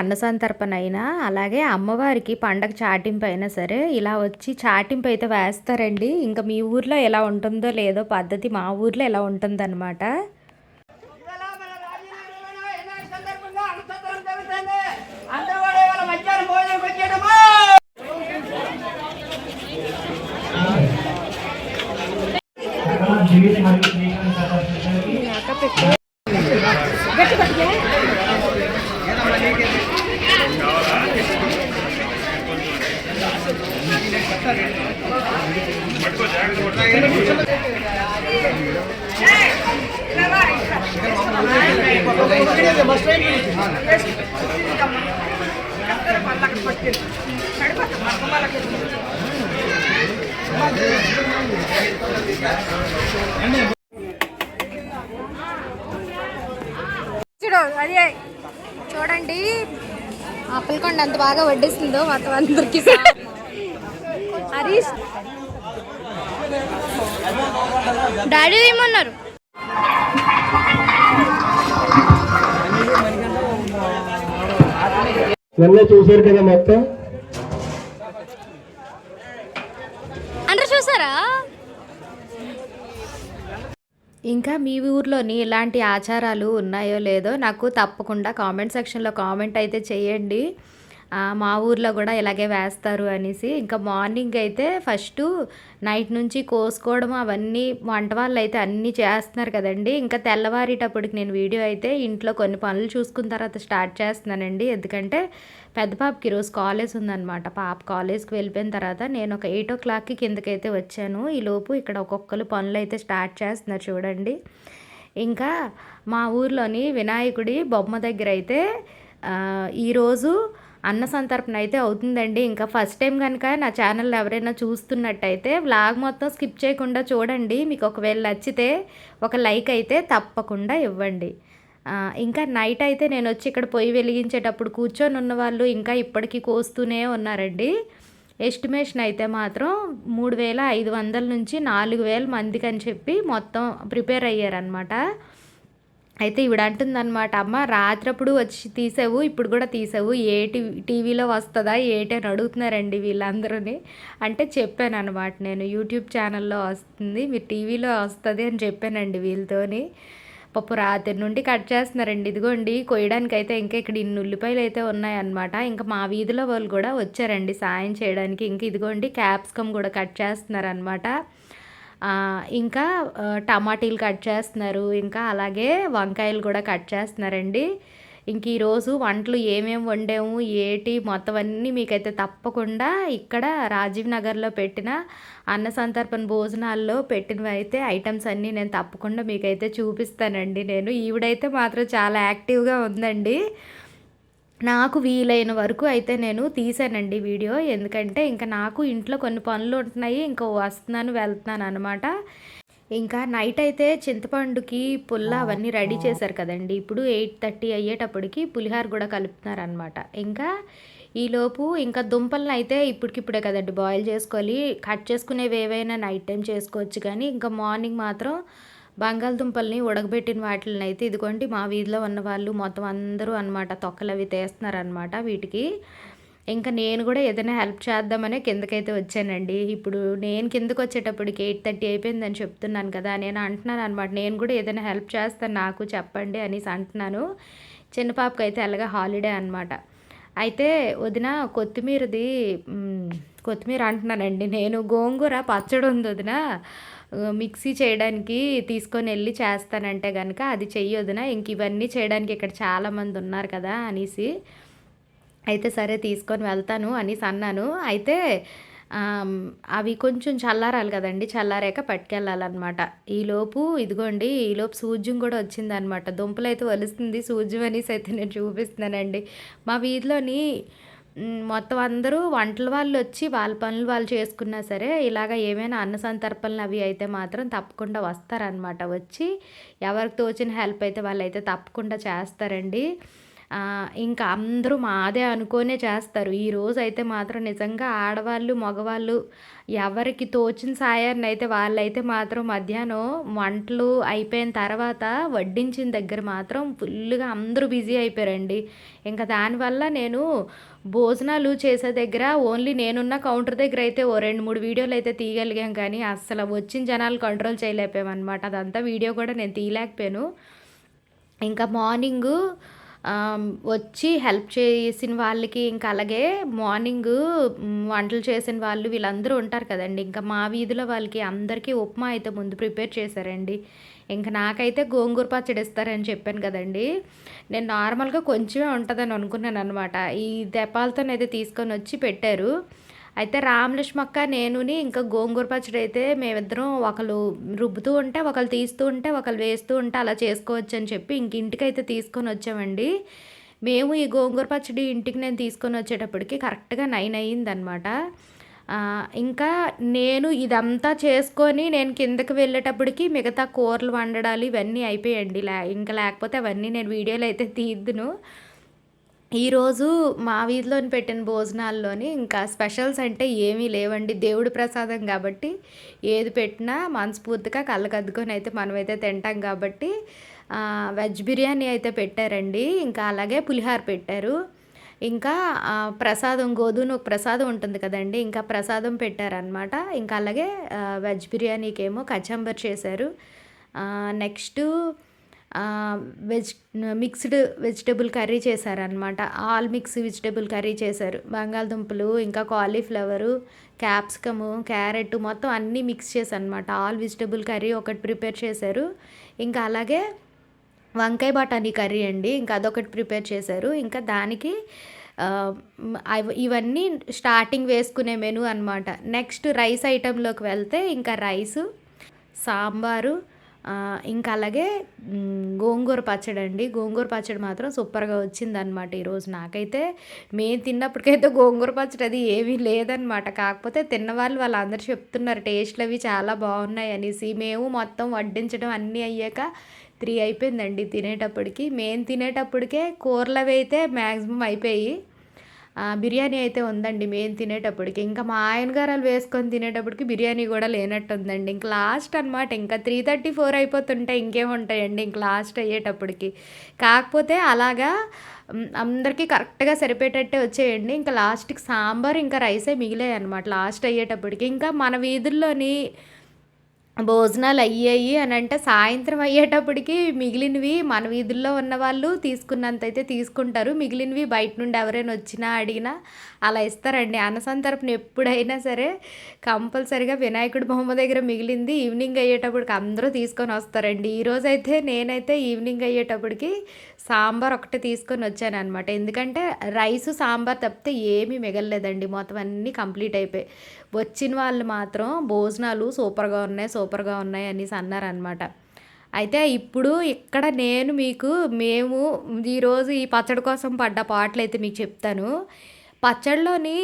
అన్న సంతర్పణ అయినా అలాగే అమ్మవారికి పండగ చాటింపు అయినా సరే ఇలా వచ్చి చాటింపు అయితే వేస్తారండి. ఇంకా మీ ఊర్లో ఎలా ఉంటుందో లేదో పద్ధతి మా ఊర్లో ఎలా ఉంటుందన్నమాట. అదే చూడండి. ఆపిల్కొండ అంత బాగా వడ్డిస్తుందో మొత్తం అందరికి హరీష్ డాడీ ఏమన్నారు? నిన్న చూశారు కదా మొత్తం. అందరు చూసారా? ఇంకా మీ ఊర్లోని ఇలాంటి ఆచారాలు ఉన్నాయో లేదో నాకు తప్పకుండా కామెంట్ సెక్షన్లో కామెంట్ అయితే చేయండి. మా ఊర్లో కూడా ఇలాగే వేస్తారు అనేసి. ఇంకా మార్నింగ్ అయితే ఫస్ట్ నైట్ నుంచి కోసుకోవడం అవన్నీ వంట వాళ్ళు అయితే అన్నీ చేస్తున్నారు కదండి. ఇంకా తెల్లవారేటప్పటికి నేను వీడియో అయితే ఇంట్లో కొన్ని పనులు చూసుకున్న తర్వాత స్టార్ట్ చేస్తున్నానండి. ఎందుకంటే పెద్ద పాపకి ఈరోజు కాలేజ్ ఉందన్నమాట. పాప కాలేజ్కి వెళ్ళిపోయిన తర్వాత నేను ఒక ఎయిట్ ఓ క్లాక్కి కిందకైతే వచ్చాను. ఈలోపు ఇక్కడ ఒక్కొక్కరు పనులు అయితే స్టార్ట్ చేస్తున్నారు చూడండి. ఇంకా మా ఊర్లోని వినాయకుడి బొమ్మ దగ్గర అయితే ఈరోజు అన్న సంతర్పణ అయితే అవుతుందండి. ఇంకా ఫస్ట్ టైం కనుక నా ఛానల్ ఎవరైనా చూస్తున్నట్టయితే వ్లాగ్ మొత్తం స్కిప్ చేయకుండా చూడండి. మీకు ఒకవేళ నచ్చితే ఒక లైక్ అయితే తప్పకుండా ఇవ్వండి. ఇంకా నైట్ అయితే నేను వచ్చి ఇక్కడ పొయ్యి వెలిగించేటప్పుడు కూర్చొని ఉన్న వాళ్ళు ఇంకా ఇప్పటికీ కోస్తూనే ఉన్నారండి. ఎస్టిమేషన్ అయితే మాత్రం మూడు వేల ఐదు వందల నుంచి నాలుగు వేల మందికి అని చెప్పి మొత్తం ప్రిపేర్ అయ్యారనమాట అయితే ఇవిడ అంటుందన్నమాట అమ్మ రాత్రప్పుడు వచ్చి తీసావు ఇప్పుడు కూడా తీసావు ఏ టీవీ టీవీలో వస్తుందా ఏటి అని అడుగుతున్నారండి వీళ్ళందరూని. అంటే చెప్పాను అనమాట నేను యూట్యూబ్ ఛానల్లో వస్తుంది మీరు టీవీలో వస్తుంది అని చెప్పానండి వీళ్ళతోని. పప్పు రాత్రి నుండి కట్ చేస్తున్నారండి ఇదిగోండి కొయ్యడానికి అయితే ఇంకా ఇక్కడ ఇన్ని ఉల్లిపాయలు అయితే ఉన్నాయన్నమాట ఇంకా మా వీధిలో వాళ్ళు కూడా వచ్చారండి సాయం చేయడానికి ఇంక ఇదిగోండి క్యాప్సికమ్ కూడా కట్ చేస్తున్నారనమాట ఇంకా టమాటీలు కట్ చేస్తున్నారు. ఇంకా అలాగే వంకాయలు కూడా కట్ చేస్తున్నారండి. ఇంక ఈరోజు వంటలు ఏమేమి వండాము ఏటి మొత్తం అన్నీ మీకైతే తప్పకుండా ఇక్కడ రాజీవ్ నగర్లో పెట్టిన అన్న సంతర్పణ భోజనాల్లో పెట్టినవి అయితే ఐటమ్స్ అన్నీ నేను తప్పకుండా మీకైతే చూపిస్తానండి. నేను ఈవిడైతే మాత్రం చాలా యాక్టివ్గా ఉందండి. నాకు వీలైన వరకు అయితే నేను తీసానండి వీడియో. ఎందుకంటే ఇంకా నాకు ఇంట్లో కొన్ని పనులు ఉంటున్నాయి ఇంకా వస్తున్నాను వెళ్తున్నాను అనమాట ఇంకా నైట్ అయితే చింతపండుకి పుల్ల అవన్నీ రెడీ చేశారు కదండి. ఇప్పుడు ఎయిట్ థర్టీ అయ్యేటప్పటికి పులిహార కూడా కలుపుతున్నారు అనమాట ఇంకా ఈలోపు ఇంకా దుంపలను అయితే ఇప్పటికిప్పుడే కదండి బాయిల్ చేసుకోవాలి కట్ చేసుకునేవి ఏవైనా నైట్ టైం చేసుకోవచ్చు కానీ ఇంకా మార్నింగ్ మాత్రం బంగాళదుంపల్ని ఉడకబెట్టిన వాటిని అయితే ఇదిగోండి మా వీధిలో ఉన్న వాళ్ళు మొత్తం అందరూ అనమాట తొక్కలు అవి తీస్తున్నారనమాట వీటికి. ఇంకా నేను కూడా ఏదైనా హెల్ప్ చేద్దామనే కిందకైతే వచ్చానండి. ఇప్పుడు నేను కిందకు వచ్చేటప్పటికి ఎయిట్ థర్టీ అయిపోయిందని చెప్తున్నాను కదా నేను అంటున్నాను అనమాట నేను కూడా ఏదైనా హెల్ప్ చేస్తాను నాకు చెప్పండి అనేసి అంటున్నాను. చిన్న పాపకి అయితే అలాగా హాలిడే అనమాట అయితే వదిన కొత్తిమీరది కొత్తిమీర అంటున్నానండి. నేను గోంగూర పచ్చడి ఉంది వదిన. మిక్సీ చేయడానికి తీసుకొని వెళ్ళి చేస్తానంటే కనుక అది చెయ్యి ఇంక ఇవన్నీ చేయడానికి ఇక్కడ చాలామంది ఉన్నారు కదా అనేసి. అయితే సరే తీసుకొని వెళ్తాను అనేసి అన్నాను. అయితే అవి కొంచెం చల్లారాలి కదండి చల్లారాక పట్టుకెళ్ళాలన్నమాట. ఈలోపు ఇదిగోండి ఈలోపు సూజ్యం కూడా వచ్చిందనమాట దుంపలు అయితే వలుస్తుంది సూజ్యం అనేసి అయితే నేను చూపిస్తున్నానండి. మా వీధిలోని మొత్తం అందరూ వంటల వాళ్ళు వచ్చి వాళ్ళ పనులు వాళ్ళు చేసుకున్నా సరే ఇలాగ ఏమైనా అన్న సంతర్పణలు అవి అయితే మాత్రం తప్పకుండా వస్తారనమాట వచ్చి ఎవరికి తోచిన హెల్ప్ అయితే వాళ్ళు అయితే తప్పకుండా చేస్తారండి. ఇంకా అందరూ మాదే అనుకోనే చేస్తారు. ఈ రోజు అయితే మాత్రం నిజంగా ఆడవాళ్ళు మగవాళ్ళు ఎవరికి తోచిన సాయాన్ని అయితే వాళ్ళైతే మాత్రం మధ్యాహ్నం వంటలు అయిపోయిన తర్వాత వడ్డించిన దగ్గర మాత్రం ఫుల్గా అందరూ బిజీ అయిపోయారండి. ఇంకా దానివల్ల నేను భోజనాలు చేసే దగ్గర ఓన్లీ నేనున్న కౌంటర్ దగ్గర అయితే ఓ రెండు మూడు వీడియోలు అయితే తీయగలిగాం. కానీ అస్సలు వచ్చిన జనాలు కంట్రోల్ చేయలేకపోయామన్నమాట. అదంతా వీడియో కూడా నేను తీయలేకపోయాను. ఇంకా మార్నింగ్ వచ్చి హెల్ప్ చేసిన వాళ్ళకి ఇంకా అలాగే మార్నింగ్ వంటలు చేసిన వాళ్ళు వీళ్ళందరూ ఉంటారు కదండి. ఇంకా మా వీధిలో వాళ్ళకి అందరికీ ఉప్మా అయితే ముందు ప్రిపేర్ చేశారండి. ఇంకా నాకైతే గోంగూర పచ్చడి ఇస్తారని చెప్పాను కదండి. నేను నార్మల్గా కొంచెమే ఉంటుందని అనుకున్నాను అనమాట ఈ దెపాలతోనైతే తీసుకొని వచ్చి పెట్టారు. అయితే రామలక్ష్మక్క నేనుని ఇంకా గోంగూర పచ్చడి అయితే మేమిద్దరం ఒకళ్ళు రుబ్బుతూ ఉంటే ఒకళ్ళు తీస్తూ ఉంటే ఒకళ్ళు వేస్తూ ఉంటే అలా చేసుకోవచ్చు అని చెప్పి ఇంక ఇంటికైతే తీసుకొని వచ్చామండి. మేము ఈ గోంగూర పచ్చడి ఇంటికి నేను తీసుకొని వచ్చేటప్పటికి కరెక్ట్గా నైన్ అయ్యిందనమాట ఇంకా నేను ఇదంతా చేసుకొని నేను కిందకి వెళ్ళేటప్పటికి మిగతా కూరలు వండడాలు ఇవన్నీ అయిపోయాయండి. లే ఇంకా లేకపోతే అవన్నీ నేను వీడియోలు అయితే తీద్దును. ఈరోజు మా వీధిలోని పెట్టిన భోజనాల్లోని ఇంకా స్పెషల్స్ అంటే ఏమీ లేవండి. దేవుడి ప్రసాదం కాబట్టి ఏది పెట్టినా మనస్ఫూర్తిగా కళ్ళకద్దుకొని అయితే మనమైతే తింటాం కాబట్టి వెజ్ బిర్యానీ అయితే పెట్టారండి. ఇంకా అలాగే పులిహార పెట్టారు. ఇంకా ప్రసాదం గోధుమ ప్రసాదం ఉంటుంది కదండి ఇంకా ప్రసాదం పెట్టారనమాట ఇంకా అలాగే వెజ్ బిర్యానీకి ఏమో కచంబర్ చేశారు. Next veg mixed vegetable curry చేశారనమాట ఆల్ మిక్స్ వెజిటబుల్ కర్రీ చేశారు. బంగాళదుంపలు ఇంకా కాలీఫ్లవరు క్యాప్సికము క్యారెట్ మొత్తం అన్నీ మిక్స్ చేశారు అనమాట ఆల్ వెజిటబుల్ కర్రీ ఒకటి ప్రిపేర్ చేశారు. ఇంకా అలాగే వంకాయ బఠానీ కర్రీ అండి. ఇంకా అదొకటి ప్రిపేర్ చేశారు. ఇంకా దానికి ఇవన్నీ స్టార్టింగ్ వేసుకునే మెను అనమాట నెక్స్ట్ రైస్ ఐటెంలోకి వెళ్తే ఇంకా రైసు సాంబారు ఇంకా అలాగే గోంగూర పచ్చడి అండి. గోంగూర పచ్చడి మాత్రం సూపర్గా వచ్చిందనమాట ఈరోజు నాకైతే. మేము తిన్నప్పటికైతే గోంగూర పచ్చడి అది ఏమీ లేదనమాట కాకపోతే తిన్నవాళ్ళు వాళ్ళందరూ చెప్తున్నారు టేస్ట్లు అవి చాలా బాగున్నాయి అనేసి మేము మొత్తం వడ్డించడం అన్నీ అయ్యాక త్రీ అయిపోయిందండి తినేటప్పటికి. మేము తినేటప్పటికే కూరలు అవి అయితే మ్యాక్సిమం అయిపోయి బిర్యానీ అయితే ఉందండి మేము తినేటప్పటికి. ఇంకా మా ఆయన గారు వాళ్ళు వేసుకొని తినేటప్పటికి బిర్యానీ కూడా లేనట్టు ఉందండి ఇంక లాస్ట్ అనమాట ఇంకా త్రీ థర్టీ ఫోర్ అయిపోతుంటే ఇంకేముంటాయండి ఇంక లాస్ట్ అయ్యేటప్పటికి. కాకపోతే అలాగా అందరికీ కరెక్ట్గా సరిపోయేటట్టే వచ్చేయండి. ఇంకా లాస్ట్కి సాంబార్ ఇంకా రైసే మిగిలాయి అనమాట లాస్ట్ అయ్యేటప్పటికి. ఇంకా మన వీధుల్లోని భోజనాలు అయ్యాయి అని అంటే సాయంత్రం అయ్యేటప్పటికి మిగిలినవి మన వీధుల్లో ఉన్న వాళ్ళు తీసుకున్నంత అయితే తీసుకుంటారు. మిగిలినవి బయట నుండి ఎవరైనా వచ్చినా అడిగినా అలా ఇస్తారండి. అన్న తరపున ఎప్పుడైనా సరే కంపల్సరిగా వినాయకుడి బొమ్మ దగ్గర మిగిలింది. ఈవినింగ్ అయ్యేటప్పటికి అందరూ తీసుకొని వస్తారండి. ఈరోజైతే నేనైతే ఈవినింగ్ అయ్యేటప్పటికి సాంబార్ ఒకటి తీసుకొని వచ్చాను అనమాట ఎందుకంటే రైస్ సాంబార్ తప్పితే ఏమీ మిగలలేదండి. మొత్తం అన్నీ కంప్లీట్ అయిపోయి వచ్చిన వాళ్ళు మాత్రం భోజనాలు సూపర్గా ఉన్నాయి సూపర్గా ఉన్నాయి అనేసి అన్నారనమాట అయితే ఇప్పుడు ఇక్కడ నేను మీకు మేము ఈరోజు ఈ పచ్చడి కోసం పడ్డ పాటలు అయితే మీకు చెప్తాను. పచ్చడిలోని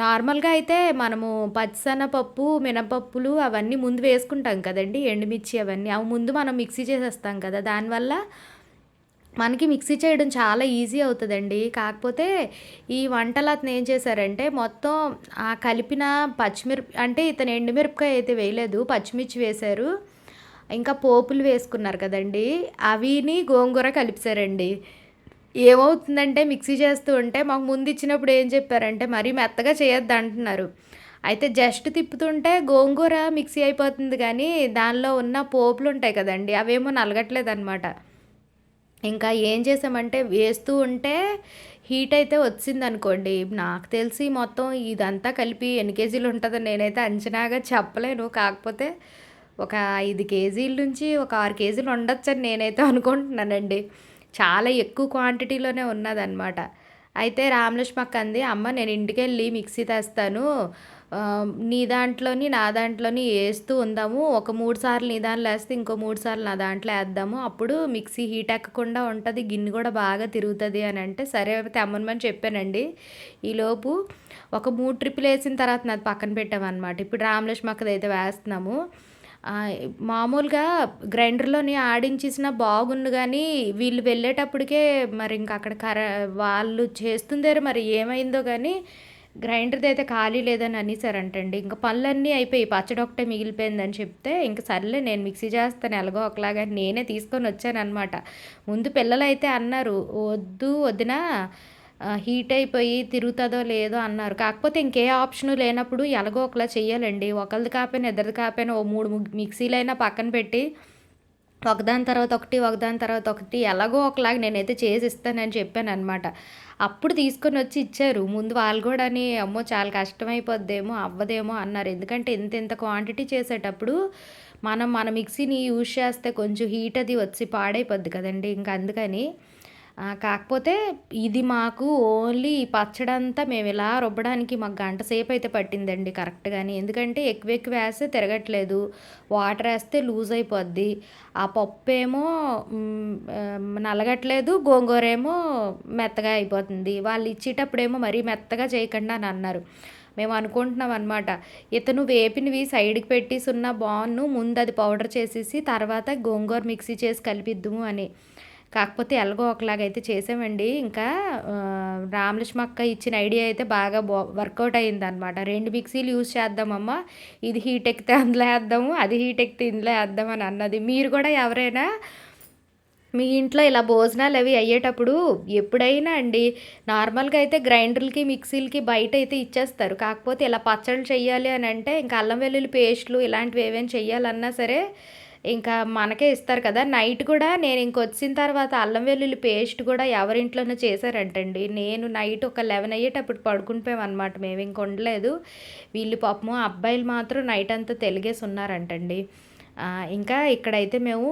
నార్మల్గా అయితే మనము పచ్చిసెనపప్పు మినపప్పులు అవన్నీ ముందు వేసుకుంటాం కదండి. ఎండుమిర్చి అవన్నీ. అవి ముందు మనం మిక్సీ చేసేస్తాం కదా. దానివల్ల మనకి మిక్సీ చేయడం చాలా ఈజీ అవుతుందండి. కాకపోతే ఈ వంటలు అతను ఏం చేశారంటే మొత్తం ఆ కలిపిన పచ్చిమిరప అంటే ఇతను ఎండుమిరపకాయ అయితే వేయలేదు పచ్చిమిర్చి వేశారు. ఇంకా పోపులు వేసుకున్నారు కదండి. అవిని గోంగూర కలిపిసారండి ఏమవుతుందంటే మిక్సీ చేస్తూ ఉంటే మాకు ముందు ఇచ్చినప్పుడు ఏం చెప్పారంటే మరీ మెత్తగా చేయొద్దు అంటున్నారు. అయితే జస్ట్ తిప్పుతుంటే గోంగూర మిక్సీ అయిపోతుంది కానీ దానిలో ఉన్న పోపులు ఉంటాయి కదండి అవేమో నలగట్లేదు అనమాట ఇంకా ఏం చేసామంటే వేస్తూ ఉంటే హీట్ అయితే వచ్చింది అనుకోండి నాకు తెలిసి మొత్తం ఇదంతా కలిపి ఎన్ని కేజీలు ఉంటుందో నేనైతే అంచనాగా చెప్పలేను. కాకపోతే ఒక ఐదు కేజీల నుంచి ఒక ఆరు కేజీలు ఉండొచ్చని నేనైతే అనుకుంటున్నానండి. చాలా ఎక్కువ క్వాంటిటీలోనే ఉన్నదన్నమాట. అయితే రామలక్ష్మక్క అంది అమ్మ నేను ఇంటికి వెళ్ళి మిక్సీ తెస్తాను. నీ దాంట్లోని నా దాంట్లోని వేస్తూ ఉందాము. ఒక మూడు సార్లు నీ దాంట్లో వేస్తే ఇంకో మూడు సార్లు నా దాంట్లో వేద్దాము. అప్పుడు మిక్సీ హీట్ ఎక్కకుండా ఉంటుంది గిన్నె కూడా బాగా తిరుగుతుంది అని అంటే సరే తెమ్మనమని చెప్పానండి. ఈలోపు ఒక మూడు ట్రిప్పులు వేసిన తర్వాత నాది పక్కన పెట్టామన్నమాట. ఇప్పుడు రామలక్ష్మక్కది అయితే వేస్తున్నాము. మామూలుగా గ్రైండర్లోని ఆడించేసిన బాగుండు కానీ వీళ్ళు వెళ్ళేటప్పటికే మరి ఇంక అక్కడ కర వాళ్ళు చేస్తుందేరు మరి ఏమైందో కానీ గ్రైండర్ది అయితే ఖాళీ లేదని అనేసారంటండి. ఇంకా పనులన్నీ అయిపోయి పచ్చడి ఒకటే మిగిలిపోయిందని చెప్తే ఇంక సర్లే నేను మిక్సీ చేస్తాను ఎలాగో ఒకలాగా నేనే తీసుకొని వచ్చాను అనమాట ముందు పిల్లలు అయితే అన్నారు వద్దు వదినా హీట్ అయిపోయి తిరుగుతుందో లేదో అన్నారు. కాకపోతే ఇంకే ఆప్షన్ లేనప్పుడు ఎలాగో ఒకలా చెయ్యాలండి. ఒకరిది కాకపోయినా ఇద్దరిది కాకపోయినా ఓ మూడు మిక్సీలైనా పక్కన పెట్టి ఒకదాని తర్వాత ఒకటి ఒకదాని తర్వాత ఒకటి ఎలాగో ఒకలాగా నేనైతే చేసి ఇస్తానని చెప్పాను అనమాట అప్పుడు తీసుకొని వచ్చి ఇచ్చారు. ముందు వాళ్ళు కూడా అని అమ్మో చాలా కష్టమైపోద్దేమో అవ్వదేమో అన్నారు. ఎందుకంటే ఇంత ఇంత క్వాంటిటీ చేసేటప్పుడు మనం మన మిక్సీని యూజ్ చేస్తే కొంచెం హీట్ అది వచ్చి పాడైపోద్ది కదండి. ఇంకా అందుకని కాకపోతే ఇది మాకు ఓన్లీ పచ్చడంతా మేము ఇలా రుబ్బడానికి మాకు గంట సేపు అయితే పట్టిందండి కరెక్ట్గాని ఎందుకంటే ఎక్కువ ఎక్కువ వేస్తే తిరగట్లేదు వాటర్ వేస్తే లూజ్ అయిపోద్ది. ఆ పప్పు ఏమో నలగట్లేదు గోంగూర ఏమో మెత్తగా అయిపోతుంది. వాళ్ళు ఇచ్చేటప్పుడేమో మరీ మెత్తగా చేయకుండా అని అన్నారు. మేము అనుకుంటున్నాం అనమాట ఇతను వేపినవి సైడ్కి పెట్టి సున్నా బాగున్ను ముందు అది పౌడర్ చేసేసి తర్వాత గోంగూర మిక్సీ చేసి కలిపిద్దుము అని. కాకపోతే ఎలాగో ఒకలాగైతే చేసామండి. ఇంకా రామలక్ష్మి అక్క ఇచ్చిన ఐడియా అయితే బాగా బా వర్కౌట్ అయిందనమాట రెండు మిక్సీలు యూజ్ చేద్దామమ్మా. ఇది హీట్ ఎక్కితే అందులో వేద్దాము అది హీట్ ఎక్కితే ఇందులో వేద్దాం అని అన్నది. మీరు కూడా ఎవరైనా మీ ఇంట్లో ఇలా భోజనాలు అవి అయ్యేటప్పుడు ఎప్పుడైనా అండి నార్మల్గా అయితే గ్రైండర్లకి మిక్సీలకి బయట అయితే ఇచ్చేస్తారు. కాకపోతే ఇలా పచ్చళ్ళు చేయాలి అని అంటే ఇంకా అల్లం వెల్లుల్లి పేస్ట్లు ఇలాంటివి ఏవైనా చేయాలన్నా సరే ఇంకా మనకే ఇస్తారు కదా. నైట్ కూడా నేను ఇంకొచ్చిన తర్వాత అల్లం వెల్లుల్లి పేస్ట్ కూడా ఎవరింట్లోనో చేశారంటండి. నేను నైట్ ఒక లెవెన్ అయ్యేటప్పుడు పడుకుంటాం అనమాట మేము ఇంక ఉండలేదు. వీళ్ళు పాపము అబ్బాయిలు మాత్రం నైట్ అంతా తెలిగేసి ఉన్నారంటండి. ఇంకా ఇక్కడైతే మేము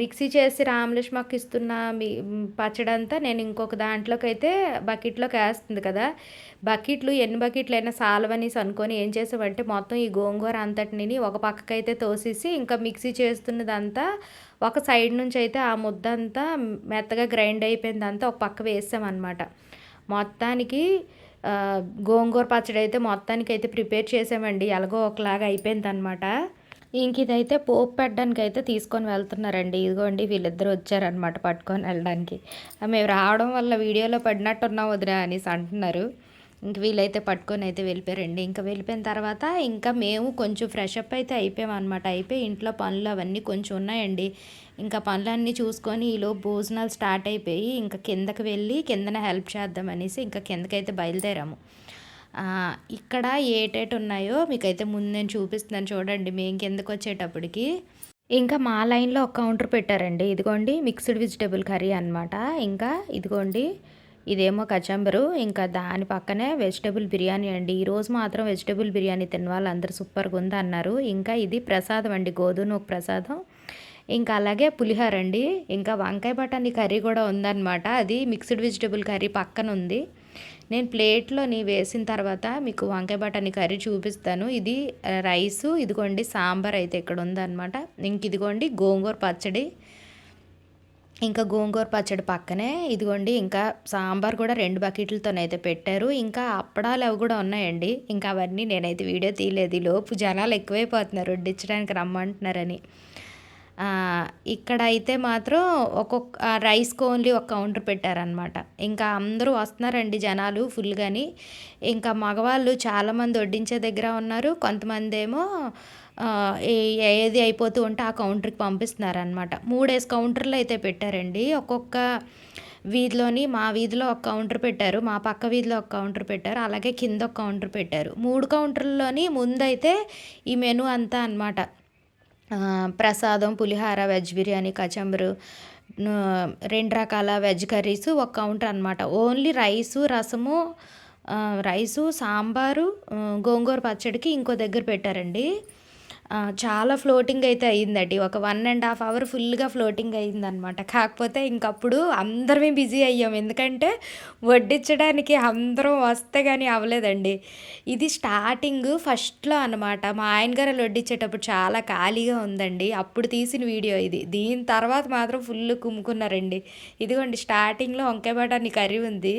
మిక్సీ చేసి రామలక్ష్మకి ఇస్తున్న మీ పచ్చడంతా నేను ఇంకొక దాంట్లోకి అయితే బకెట్లోకి వేస్తుంది కదా. బకెట్లు ఎన్ని బకెట్లు అయినా సాల్వనీస్ అనుకొని ఏం చేసామంటే మొత్తం ఈ గోంగూర అంతటిని ఒక పక్కకైతే తోసేసి ఇంకా మిక్సీ చేస్తున్నదంతా ఒక సైడ్ నుంచి అయితే ఆ ముద్ద అంతా మెత్తగా గ్రైండ్ అయిపోయిందంతా ఒక పక్క వేసామన్నమాట. మొత్తానికి గోంగూర పచ్చడి అయితే మొత్తానికి అయితే ప్రిపేర్ చేసామండి. ఎలాగో ఒకలాగా అయిపోయిందనమాట ఇంక ఇదైతే పోపు పెట్టడానికి అయితే తీసుకొని వెళ్తున్నారండి. ఇదిగోండి వీళ్ళిద్దరు వచ్చారనమాట పట్టుకొని వెళ్ళడానికి. మేము రావడం వల్ల వీడియోలో పడినట్టున్నాం వదిన అనేసి అంటున్నారు. ఇంక వీళ్ళైతే పట్టుకొని అయితే వెళ్ళిపోయారండి. ఇంకా వెళ్ళిపోయిన తర్వాత ఇంకా మేము కొంచెం ఫ్రెష్ అప్ అయితే అయిపోయాం అనమాట అయిపోయి ఇంట్లో పనులు అవన్నీ కొంచెం ఉన్నాయండి. ఇంకా పనులన్నీ చూసుకొని ఈలో భోజనాలు స్టార్ట్ అయిపోయి ఇంకా కిందకి వెళ్ళి కిందన హెల్ప్ చేద్దాం అనేసి ఇంకా కిందకైతే బయలుదేరాము. ఇక్కడ ఏటేటి ఉన్నాయో మీకైతే ముందు నేను చూపిస్తున్నాను చూడండి మేము కిందకు వచ్చేటప్పటికి ఇంకా మా లైన్లో ఒక కౌంటర్ పెట్టారండి ఇదిగోండి మిక్స్డ్ వెజిటేబుల్ కర్రీ అన్నమాట. ఇంకా ఇదిగోండి ఇదేమో కచంబరు ఇంకా దాని పక్కనే వెజిటేబుల్ బిర్యానీ అండి. ఈరోజు మాత్రం వెజిటేబుల్ బిర్యానీ తిన్న వాళ్ళు అందరూ సూపర్గా ఉంది అన్నారు ఇంకా ఇది ప్రసాదం అండి గోధుమ ప్రసాదం. ఇంకా అలాగే పులిహోర అండి. ఇంకా వంకాయ బఠానీ కర్రీ కూడా ఉందన్నమాట. అది మిక్స్డ్ వెజిటేబుల్ కర్రీ పక్కన ఉంది. నేను ప్లేట్లోని వేసిన తర్వాత మీకు వంకాయ బఠానీ కర్రీ చూపిస్తాను. ఇది రైసు ఇదిగోండి సాంబార్ అయితే ఇక్కడ ఉందన్నమాట. ఇంక ఇదిగోండి గోంగూర పచ్చడి. ఇంకా గోంగూర పచ్చడి పక్కనే ఇదిగోండి ఇంకా సాంబార్ కూడా రెండు బకెట్లతోనైతే పెట్టారు. ఇంకా అప్పడాలు అవి కూడా ఉన్నాయండి. ఇంకా అవన్నీ నేనైతే వీడియో తీయలేదు. లోపు జనాలు ఎక్కువైపోతున్నారు. వడ్డించడానికి రమ్మంటున్నారని. ఇక్కడ అయితే మాత్రం ఒక్కొక్క రైస్కి ఓన్లీ ఒక కౌంటర్ పెట్టారనమాట ఇంకా అందరూ వస్తున్నారండి జనాలు ఫుల్గాని. ఇంకా మగవాళ్ళు చాలామంది వడ్డించే దగ్గర ఉన్నారు. కొంతమంది ఏమో ఏ- ఏది అయిపోతూ ఉంటే ఆ కౌంటర్కి పంపిస్తున్నారనమాట మూడేసి కౌంటర్లు అయితే పెట్టారండి. ఒక్కొక్క వీధిలోని మా వీధిలో ఒక కౌంటర్ పెట్టారు. మా పక్క వీధిలో ఒక కౌంటర్ పెట్టారు. అలాగే కింద ఒక కౌంటర్ పెట్టారు. మూడు కౌంటర్లలోని ముందైతే ఈ మెను అంతా అనమాట ప్రసాదం పులిహార వెజ్ బిర్యానీ కచంబరు రెండు రకాల వెజ్ కర్రీస్ ఒక కౌంటర్ అనమాట ఓన్లీ రైసు రసము రైసు సాంబారు గోంగూర పచ్చడికి ఇంకో దగ్గర పెట్టారండి. చాలా ఫ్లోటింగ్ అయితే అయ్యిందండి. ఒక వన్ అండ్ హాఫ్ అవర్ ఫుల్గా ఫ్లోటింగ్ అయ్యిందనమాట కాకపోతే ఇంకప్పుడు అందరమే బిజీ అయ్యాం. ఎందుకంటే వడ్డించడానికి అందరం వస్తే కానీ అవ్వలేదండి. ఇది స్టార్టింగ్ ఫస్ట్లో అనమాట మా ఆయన గారు వడ్డించేటప్పుడు చాలా ఖాళీగా ఉందండి. అప్పుడు తీసిన వీడియో ఇది. దీని తర్వాత మాత్రం ఫుల్ కుమ్ముకున్నారండి. ఇదిగోండి స్టార్టింగ్లో వంకాయ బఠానీ కర్రీ ఉంది.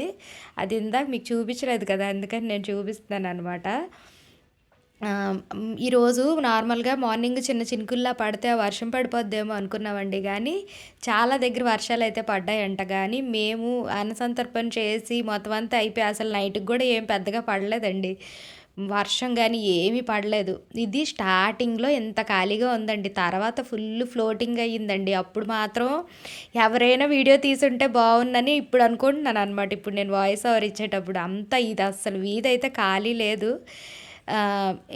అది ఇందాక మీకు చూపించలేదు కదా అందుకని నేను చూపిస్తున్నాను అనమాట ఈరోజు నార్మల్గా మార్నింగ్ చిన్న చినుకుల్లా పడితే ఆ వర్షం పడిపోద్దేమో అనుకున్నామండి. కానీ చాలా దగ్గర వర్షాలు అయితే పడ్డాయంట. కానీ మేము అన్నసంతర్పణ చేసి మొత్తం అంతా అయిపోయి అసలు నైట్కి కూడా ఏం పెద్దగా పడలేదండి. వర్షం కానీ ఏమీ పడలేదు. ఇది స్టార్టింగ్లో ఎంత ఖాళీగా ఉందండి. తర్వాత ఫుల్ ఫ్లోటింగ్ అయ్యిందండి. అప్పుడు మాత్రం ఎవరైనా వీడియో తీసుంటే బాగుందని ఇప్పుడు అనుకుంటున్నాను అనమాట ఇప్పుడు నేను వాయిస్ ఓవర్ ఇచ్చేటప్పుడు అంతా ఇది అసలు వీధైతే ఖాళీ లేదు.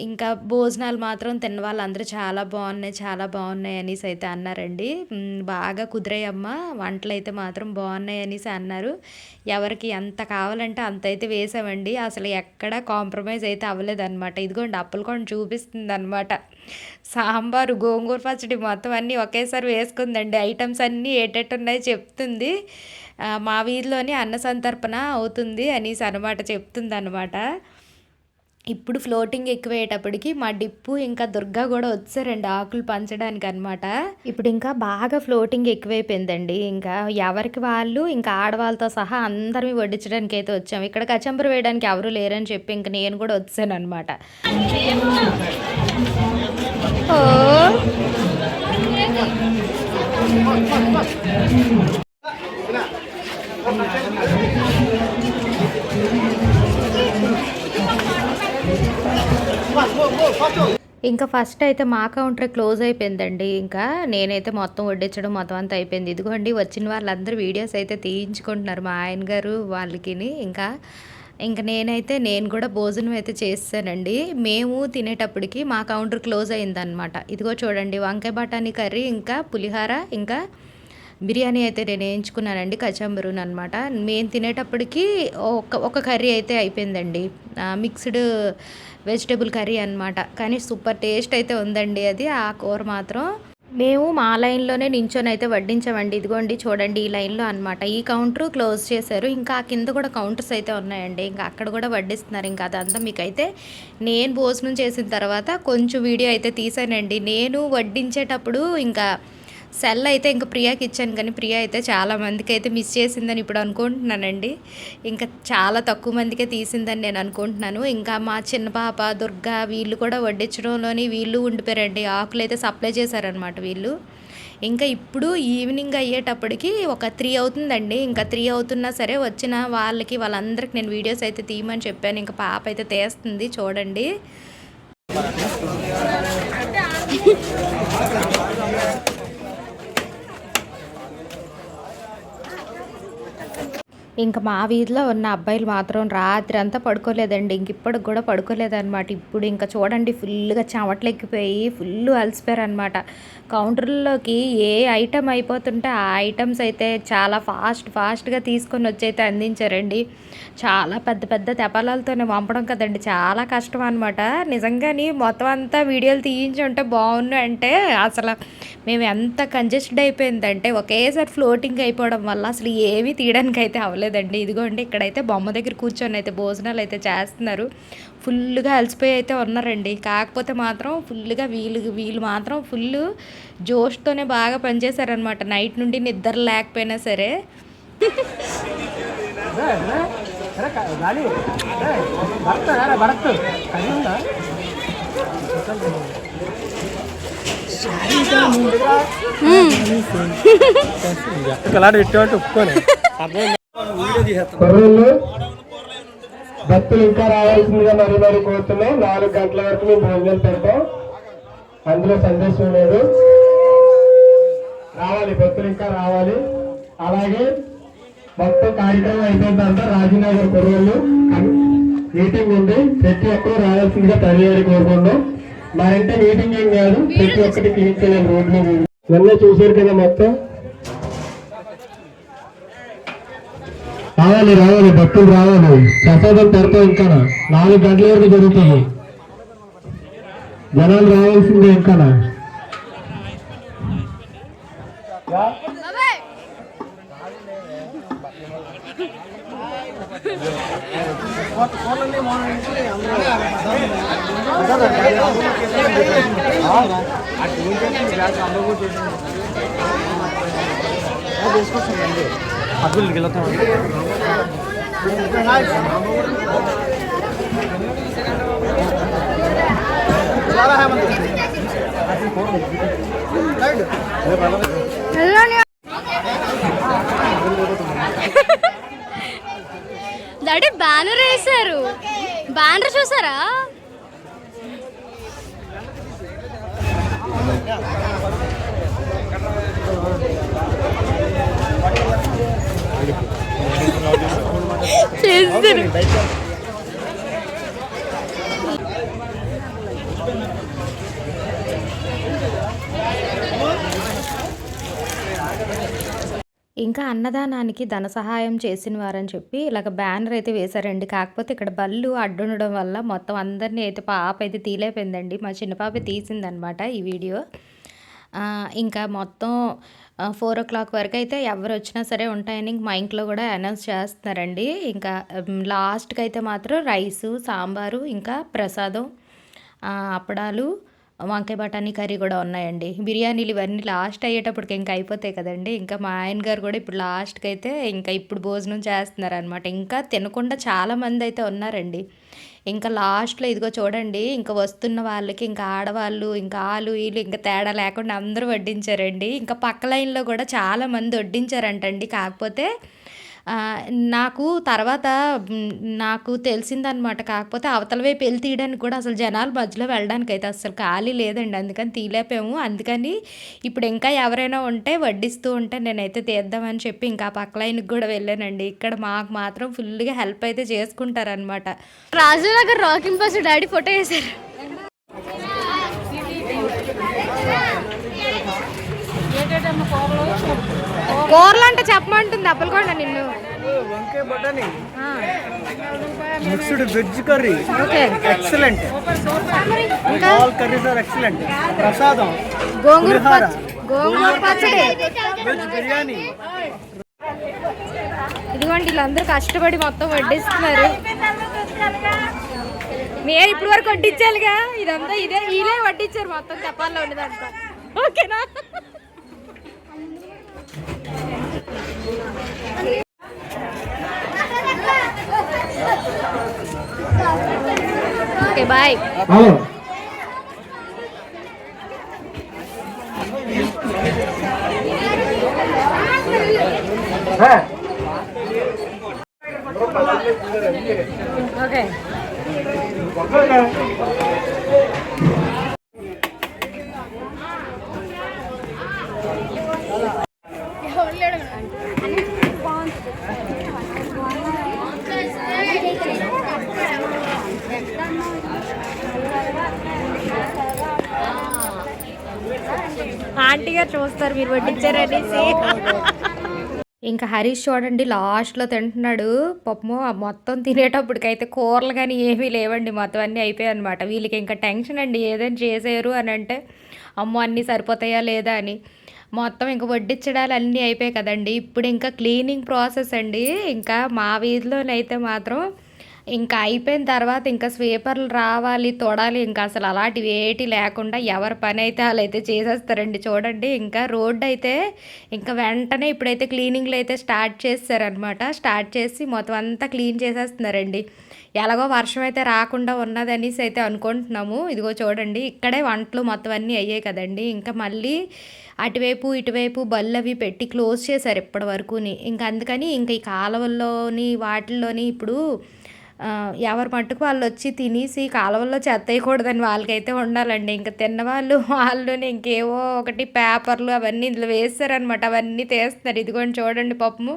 ఇంకా భోజనాలు మాత్రం తిన్న వాళ్ళందరూ చాలా బాగున్నాయి చాలా బాగున్నాయి అనేసి అయితే అన్నారండి. బాగా కుదిరాయమ్మ వంటలు అయితే మాత్రం బాగున్నాయి అనేసి అన్నారు. ఎవరికి ఎంత కావాలంటే అంత అయితే వేసామండి. అసలు ఎక్కడ కాంప్రమైజ్ అయితే అవ్వలేదన్నమాట. ఇదిగోండి అప్పులు కొండ చూపిస్తుంది అనమాట సాంబారు గోంగూర పచ్చడి మొత్తం అన్నీ ఒకేసారి వేసుకుందండి. ఐటమ్స్ అన్నీ ఏటట్టు చెప్తుంది. మా వీధిలోనే అన్న సంతర్పణ అవుతుంది అనేసి అనమాట చెప్తుంది అనమాట ఇప్పుడు ఫ్లోటింగ్ ఎక్కువయ్యేటప్పటికి మా డిప్పు ఇంకా దుర్గా కూడా వచ్చారండి ఆకులు పంచడానికి అనమాట ఇప్పుడు ఇంకా బాగా ఫ్లోటింగ్ ఎక్కువైపోయిందండి. ఇంకా ఎవరికి వాళ్ళు ఇంకా ఆడవాళ్ళతో సహా అందరినీ వడ్డించడానికి అయితే వచ్చాము. ఇక్కడ కచంబరు వేయడానికి ఎవరు లేరని చెప్పి ఇంక నేను కూడా వచ్చాను అనమాట ఇంకా ఫస్ట్ అయితే మా కౌంటర్ క్లోజ్ అయిపోయిందండి. ఇంకా నేనైతే మొత్తం వడ్డించడం మొత్తం అంతా అయిపోయింది. ఇదిగోండి వచ్చిన వాళ్ళందరూ వీడియోస్ అయితే తీయించుకుంటున్నారు మా ఆయన గారు వాళ్ళకి ఇంకా ఇంకా నేనైతే నేను కూడా భోజనం అయితే చేస్తానండి. మేము తినేటప్పటికి మా కౌంటర్ క్లోజ్ అయిందనమాట ఇదిగో చూడండి వంకాయ బఠానీ కర్రీ ఇంకా పులిహార ఇంకా బిర్యానీ అయితే నేను వేయించుకున్నానండి కచంబరూన్ అనమాట మేము తినేటప్పటికి ఒక ఒక కర్రీ అయితే అయిపోయిందండి. మిక్స్డ్ వెజిటేబుల్ కర్రీ అనమాట కానీ సూపర్ టేస్ట్ అయితే ఉందండి అది. ఆ కూర మాత్రం మేము మా లైన్లోనే నించొని అయితే వడ్డించామండి. ఇదిగోండి చూడండి ఈ లైన్లో అనమాట ఈ కౌంటర్ క్లోజ్ చేశారు. ఇంకా ఆ కింద కూడా కౌంటర్స్ అయితే ఉన్నాయండి. ఇంకా అక్కడ కూడా వడ్డిస్తున్నారు. ఇంకా అదంతా మీకైతే నేను భోజనం చేసిన తర్వాత కొంచెం వీడియో అయితే తీసానండి. నేను వడ్డించేటప్పుడు ఇంకా సెల్ అయితే ఇంకా ప్రియాకి ఇచ్చాను కానీ ప్రియా అయితే చాలా మందికి అయితే మిస్ చేసిందని ఇప్పుడు అనుకుంటున్నానండి. ఇంకా చాలా తక్కువ మందికే తీసిందని నేను అనుకుంటున్నాను. ఇంకా మా చిన్న పాప దుర్గా వీళ్ళు కూడా వడ్డించడంలోని వీళ్ళు ఉండిపోయారండి. ఆకులు అయితే సప్లై చేశారనమాట వీళ్ళు. ఇంకా ఇప్పుడు ఈవినింగ్ అయ్యేటప్పటికి ఒక త్రీ అవుతుందండి. ఇంకా త్రీ అవుతున్నా సరే వచ్చిన వాళ్ళకి వాళ్ళందరికి నేను వీడియోస్ అయితే తీయమని చెప్పాను. ఇంకా పాప అయితే తీస్తుంది చూడండి. ఇంకా మా వీధిలో ఉన్న అబ్బాయిలు మాత్రం రాత్రి అంతా పడుకోలేదండి. ఇంక ఇప్పటికి కూడా పడుకోలేదన్నమాట. ఇప్పుడు ఇంకా చూడండి ఫుల్గా చెమటలు ఎక్కిపోయి ఫుల్ అలసిపోయారు అనమాట కౌంటర్లోకి ఏ ఐటమ్ అయిపోతుంటే ఆ ఐటమ్స్ అయితే చాలా ఫాస్ట్ ఫాస్ట్గా తీసుకొని వచ్చి అయితే అందించారండి. చాలా పెద్ద పెద్ద తెపాలాలతోనే పంపడం కదండి. చాలా కష్టం అనమాట నిజంగాని మొత్తం అంతా వీడియోలు తీయించి ఉంటే బాగుండు అంటే అసలు మేము ఎంత కంజెస్టెడ్ అయిపోయిందంటే ఒకేసారి ఫ్లోటింగ్ అయిపోవడం వల్ల అసలు ఏమీ తీయడానికి అయితే అవ్వలేదండి. ఇదిగోండి ఇక్కడైతే బొమ్మ దగ్గర కూర్చొని అయితే భోజనాలు అయితే చేస్తున్నారు. ఫుల్గా అలసిపోయి అయితే ఉన్నారండి. కాకపోతే మాత్రం ఫుల్గా వీళ్ళు వీళ్ళు మాత్రం ఫుల్ జోష్తోనే బాగా పనిచేశారనమాట నైట్ నుండి నిద్ర లేకపోయినా సరే. ఒప్పుకోని కుర్రోళ్ళు భక్తులు ఇంకా రావాల్సిందిగా మరీ మరీ కోరుతున్నాం. నాలుగు గంటల వరకు మేము భోజనం పెడతాం. అందులో సందేశం లేదు. రావాలి భక్తులు ఇంకా రావాలి. అలాగే మొత్తం కార్యక్రమం అయిపోయిన తర్వాత రాజీనగర్ కుర్రోళ్ళు మీటింగ్ ఉంది. ప్రతి ఒక్కరు రావాల్సిందిగా తల్లి కోరుకుందాం ఇంటి మీటింగ్ ఏం కాదు. ప్రతి ఒక్కటి క్లీన్ రోడ్ల రోడ్లు నిన్న చూసారు కదా మొత్తం. రావాలి రావాలి భక్తులు రావాలి ప్రసాదం పెడతాం ఇంకా నాలుగు గంటల వరకు జరుగుతుంది జనాలు రావాల్సిందే ఇంకా తీసుకొస్తాం అటువల్కి డాడీ బ్యానర్ వేశారు. బ్యానర్ చూసారా? చేస్తారు. ఇంకా అన్నదానానికి ధన సహాయం చేసిన వారని చెప్పి ఇలాగ బ్యానర్ అయితే వేశారండి. కాకపోతే ఇక్కడ బళ్ళు అడ్డుండడం వల్ల మొత్తం అందరినీ అయితే పాప అయితే తీలేపోయిందండి. మా చిన్న పాప తీసిందనమాట ఈ వీడియో. ఇంకా మొత్తం ఫోర్ ఓ క్లాక్ వరకు అయితే ఎవరు వచ్చినా సరే ఉంటాయని మా ఇంట్లో కూడా అనౌన్స్ చేస్తున్నారండి. ఇంకా లాస్ట్కి అయితే మాత్రం రైసు సాంబారు ఇంకా ప్రసాదం అప్పడాలు వంకాయ బఠానీ కర్రీ కూడా ఉన్నాయండి. బిర్యానీలు ఇవన్నీ లాస్ట్ అయ్యేటప్పటికి ఇంకా అయిపోతాయి కదండి. ఇంకా మా ఆయన గారు కూడా ఇప్పుడు లాస్ట్కి అయితే ఇంకా ఇప్పుడు భోజనం చేస్తున్నారు అనమాట ఇంకా తినకుండా చాలా మంది అయితే ఉన్నారండి. ఇంకా లాస్ట్లో ఇదిగో చూడండి ఇంకా వస్తున్న వాళ్ళకి ఇంకా ఆడవాళ్ళు ఇంకా ఆలు వీళ్ళు ఇంకా తేడా లేకుండా అందరూ వడ్డించారండి. ఇంకా పక్క లైన్లో కూడా చాలా మంది వడ్డించారంటండి. కాకపోతే నాకు తర్వాత నాకు తెలిసిందనమాట కాకపోతే అవతల వైపు వెళ్ళి తీయడానికి కూడా అసలు జనాలు మధ్యలో వెళ్ళడానికి అయితే అసలు ఖాళీ లేదండి. అందుకని తీలేపాము. అందుకని ఇప్పుడు ఇంకా ఎవరైనా ఉంటే వడ్డిస్తూ ఉంటే నేనైతే తీద్దామని చెప్పి ఇంకా పక్క లైన్కి కూడా వెళ్ళానండి. ఇక్కడ మాకు మాత్రం ఫుల్గా హెల్ప్ అయితే చేసుకుంటారనమాట Rajunagar rocking boss daddy photo వేశారు. కూరలు చెప్పమంటుంది అప్పలకొండ నిన్ను. Mixed veg curry excellent all curries are excellent ప్రసాదం గోంగూర గోంగూర పచ్చడి. వెజ్ బిర్యానీ ఇదిగోండి వీళ్ళందరూ కష్టపడి మొత్తం వడ్డిస్తున్నారు. నేను ఇప్పుడు వరకు వడ్డించాలిగా? ఇదంతా ఇదే వీలే వడ్డించారు మొత్తం తెప్పాల్లో ఉన్నదంతా. ఓకేనా? Okay, bye. Hello. Oke. Okay. గారు చూస్తారు మీరు వడ్డించారనేసి ఇంకా హరీష్ చూడండి లాస్ట్లో తింటున్నాడు. పప్పు మొత్తం తినేటప్పటికైతే కూరలు కానీ ఏమీ లేవండి మొత్తం అన్నీ అయిపోయాయి అనమాట వీళ్ళకి ఇంకా టెన్షన్ అండి ఏదైనా చేసారు అని అంటే అమ్మో అన్నీ సరిపోతాయా లేదా అని. మొత్తం ఇంకా వడ్డించడాలు అన్నీ అయిపోయాయి కదండి. ఇప్పుడు ఇంకా క్లీనింగ్ ప్రాసెస్ అండి. ఇంకా మా వీధిలోనైతే మాత్రం ఇంకా అయిపోయిన తర్వాత ఇంకా స్వీపర్లు రావాలి తొడాలి ఇంకా అసలు అలాంటివి ఏటి లేకుండా ఎవరి పని అయితే వాళ్ళు అయితే చేసేస్తారండి చూడండి. ఇంకా రోడ్డు అయితే ఇంకా వెంటనే ఇప్పుడైతే క్లీనింగ్లు అయితే స్టార్ట్ చేస్తారనమాట స్టార్ట్ చేసి మొత్తం అంతా క్లీన్ చేసేస్తున్నారండి. ఎలాగో వర్షం అయితే రాకుండా ఉన్నదనేసి అయితే అనుకుంటున్నాము. ఇదిగో చూడండి ఇక్కడే వంటలు మొత్తం అన్నీ అయ్యాయి కదండి. ఇంకా మళ్ళీ అటువైపు ఇటువైపు బళ్ళు అవి పెట్టి క్లోజ్ చేశారు ఇప్పటి వరకుని. ఇంకా అందుకని ఇంకా ఈ కాలువల్లోని వాటిల్లోని ఇప్పుడు ఎవరి మట్టుకు వాళ్ళు వచ్చి తినేసి కాలువల్లో చెత్త వేయకూడదని వాళ్ళకైతే ఉండాలండి. ఇంకా తిన్నవాళ్ళు వాళ్ళు ఇంకేవో ఒకటి పేపర్లు అవన్నీ ఇందులో వేస్తారనమాట అవన్నీ తీస్తున్నారు. ఇదిగోండి చూడండి పాపము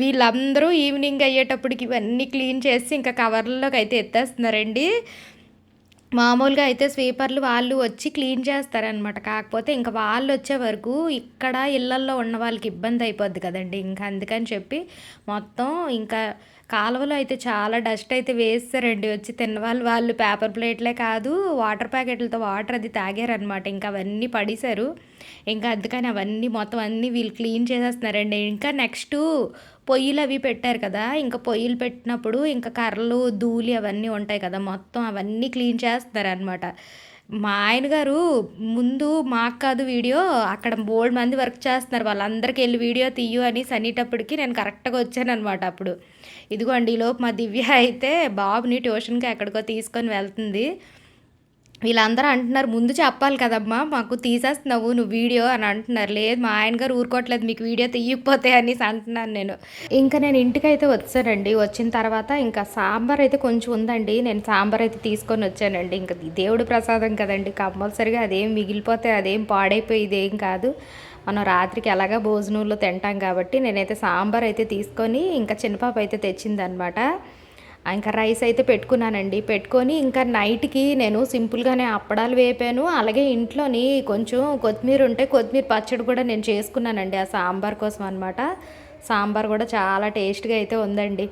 వీళ్ళందరూ ఈవినింగ్ అయ్యేటప్పటికి ఇవన్నీ క్లీన్ చేసి ఇంకా కవర్లలోకి అయితే ఎత్తేస్తున్నారండి. మామూలుగా అయితే స్వీపర్లు వాళ్ళు వచ్చి క్లీన్ చేస్తారనమాట కాకపోతే ఇంకా వాళ్ళు వచ్చే వరకు ఇక్కడ ఇళ్ళల్లో ఉన్న వాళ్ళకి ఇబ్బంది అయిపోద్ది కదండి. ఇంకా అందుకని చెప్పి మొత్తం ఇంకా కాలువలో అయితే చాలా డస్ట్ అయితే వేస్తారండి. వచ్చి తిన్నవాళ్ళు వాళ్ళు పేపర్ ప్లేట్లే కాదు వాటర్ ప్యాకెట్లతో వాటర్ అది తాగారనమాట ఇంకా అవన్నీ పడేశారు. ఇంకా అందుకని అవన్నీ మొత్తం అన్నీ వీళ్ళు క్లీన్ చేసేస్తున్నారండి. ఇంకా నెక్స్ట్ పొయ్యిలు అవి పెట్టారు కదా ఇంకా పొయ్యిలు పెట్టినప్పుడు ఇంకా కర్రలు ధూళి అవన్నీ ఉంటాయి కదా మొత్తం అవన్నీ క్లీన్ చేస్తున్నారు అనమాట మా ఆయన గారు ముందు మాకు కాదు వీడియో అక్కడ బోల్డ్ మంది వర్క్ చేస్తున్నారు. వాళ్ళందరికీ వెళ్ళి వీడియో తీయు అని అనేటప్పటికి నేను కరెక్ట్గా వచ్చాను అనమాట అప్పుడు. ఇదిగోండి ఈలోపు మా దివ్య అయితే బాబుని ట్యూషన్కి ఎక్కడికో తీసుకొని వెళ్తుంది. వీళ్ళందరూ అంటున్నారు ముందు చెప్పాలి కదమ్మా మాకు తీసేస్తున్నావు నువ్వు వీడియో అని అంటున్నారు. లేదు మా ఆయన గారు ఊరుకోవట్లేదు మీకు వీడియో తీయకపోతే అనేసి అంటున్నాను నేను. ఇంకా నేను ఇంటికైతే వచ్చానండి. వచ్చిన తర్వాత ఇంకా సాంబార్ అయితే కొంచెం ఉందండి. నేను సాంబార్ అయితే తీసుకొని వచ్చానండి. ఇంకా దేవుడు దేవుడి ప్రసాదం కదండి కంపల్సరిగా అదేం మిగిలిపోతే అదేం పాడైపోయి ఇదేం కాదు. మనం రాత్రికి ఎలాగా భోజనంలో తింటాం కాబట్టి నేనైతే సాంబార్ అయితే తీసుకొని ఇంకా చిన్నపాప అయితే తెచ్చిందనమాట. ఇంకా రైస్ అయితే పెట్టుకున్నానండి. పెట్టుకొని ఇంకా నైట్కి నేను సింపుల్గానే అప్పడాలు వేపాను. అలాగే ఇంట్లోని కొంచెం కొత్తిమీర ఉంటే కొత్తిమీర పచ్చడి కూడా నేను చేసుకున్నానండి ఆ సాంబార్ కోసం అనమాట సాంబార్ కూడా చాలా టేస్ట్గా అయితే ఉందండి.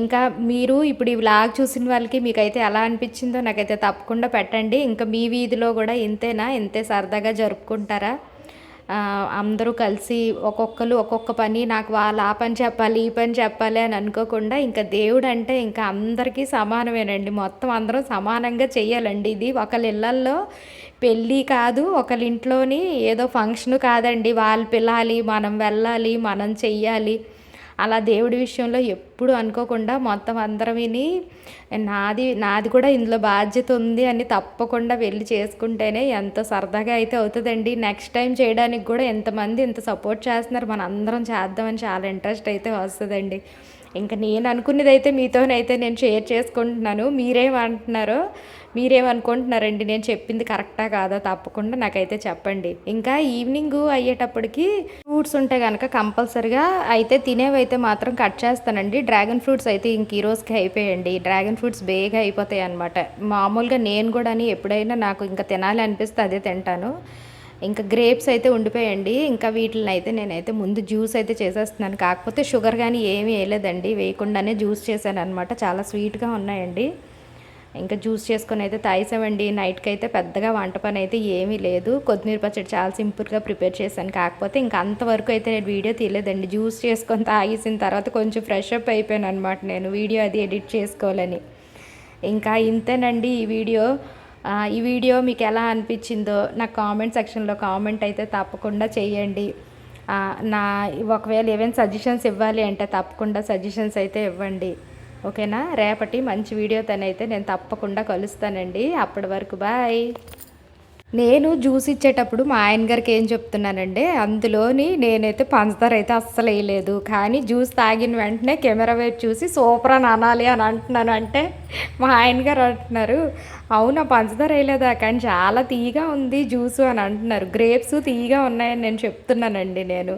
ఇంకా మీరు ఇప్పుడు ఈ వ్లాగ్ చూసిన వాళ్ళకి మీకైతే ఎలా అనిపించిందో నాకైతే తప్పకుండా పెట్టండి. ఇంకా మీ వీధిలో కూడా ఇంతేనా? ఇంతే సరదాగా జరుపుకుంటారా? అందరూ కలిసి ఒక్కొక్కరు ఒక్కొక్క పని నాకు వాళ్ళు ఆ పని చెప్పాలి ఈ పని చెప్పాలి అని అనుకోకుండా ఇంకా దేవుడు అంటే ఇంకా అందరికీ సమానమేనండి. మొత్తం అందరం సమానంగా చేయాలండి ఇది ఒకళ్ళ ఇళ్ళల్లో పెళ్ళి కాదు ఒకళ్ళ ఇంట్లోని ఏదో ఫంక్షన్ కాదండి. వాళ్ళు పిల్లాలి మనం వెళ్ళాలి మనం చెయ్యాలి. అలా దేవుడి విషయంలో ఎప్పుడు అనుకోకుండా మొత్తం అందరం విని నాది నాది కూడా ఇందులో బాధ్యత ఉంది అని తప్పకుండా వెళ్ళి చేసుకుంటేనే ఎంతో సరదాగా అయితే అవుతుందండి. నెక్స్ట్ టైం చేయడానికి కూడా ఎంతమంది ఇంత సపోర్ట్ చేస్తున్నారు మన అందరం చేద్దామని చాలా ఇంట్రెస్ట్ అయితే వస్తుందండి. ఇంకా నేను అనుకున్నది అయితే మీతోనైతే నేను షేర్ చేసుకుంటున్నాను. మీరేమంటున్నారో మీరేమనుకుంటున్నారండి? నేను చెప్పింది కరెక్టా కాదా? తప్పకుండా నాకైతే చెప్పండి. ఇంకా ఈవినింగ్ అయ్యేటప్పటికి ఫ్రూట్స్ ఉంటే కనుక కంపల్సరిగా అయితే తినేవైతే మాత్రం కట్ చేస్తానండి. డ్రాగన్ ఫ్రూట్స్ అయితే ఇంక ఈ రోజుకి డ్రాగన్ ఫ్రూట్స్ బేగా అయిపోతాయి అనమాట మామూలుగా నేను కూడా ఎప్పుడైనా నాకు ఇంకా తినాలి అనిపిస్తే అదే తింటాను. ఇంకా గ్రేప్స్ అయితే ఉండిపోయండి. ఇంకా వీటిని అయితే నేనైతే ముందు జ్యూస్ అయితే చేసేస్తున్నాను. కాకపోతే షుగర్ కానీ ఏమీ వేయలేదండి. వేయకుండానే జ్యూస్ చేశాను అనమాట చాలా స్వీట్గా ఉన్నాయండి. ఇంకా జ్యూస్ చేసుకొని అయితే తాగేసామండి. నైట్కి అయితే పెద్దగా వంట పని అయితే ఏమీ లేదు. కొత్తిమీర పచ్చడి చాలా సింపుల్గా ప్రిపేర్ చేశాను. కాకపోతే ఇంకా అంతవరకు అయితే నేను వీడియో తీయలేదండి. జ్యూస్ చేసుకొని తాగేసిన తర్వాత కొంచెం ఫ్రెష్ అప్ అయిపోయాను అనమాట నేను. వీడియో అది ఎడిట్ చేసుకోవాలని. ఇంకా ఇంతేనండి ఈ వీడియో. ఈ వీడియో మీకు ఎలా అనిపించిందో నాకు కామెంట్ సెక్షన్లో కామెంట్ అయితే తప్పకుండా చేయండి. నా ఒకవేళ ఏమైనా సజెషన్స్ ఇవ్వాలి అంటే తప్పకుండా సజెషన్స్ అయితే ఇవ్వండి. ఓకేనా? రేపటి మంచి వీడియోతోనైతే నేను తప్పకుండా కలుస్తానండి. అప్పటి వరకు బాయ్. నేను జ్యూస్ ఇచ్చేటప్పుడు మా ఆయన గారికి ఏం చెప్తున్నానంటే అందులోని నేనైతే పంచదార అయితే అస్సలు వేయలేదు. కానీ జ్యూస్ తాగిన వెంటనే కెమెరా వైపు చూసి సూపర్ అని అనాలి అని అంటున్నాను. అంటే మా ఆయన గారు అంటున్నారు అవునా పంచదార వేయలేదా? కానీ చాలా తీయగా ఉంది జ్యూస్ అని అంటున్నారు. గ్రేప్స్ తీయగా ఉన్నాయని నేను చెప్తున్నానండి నేను.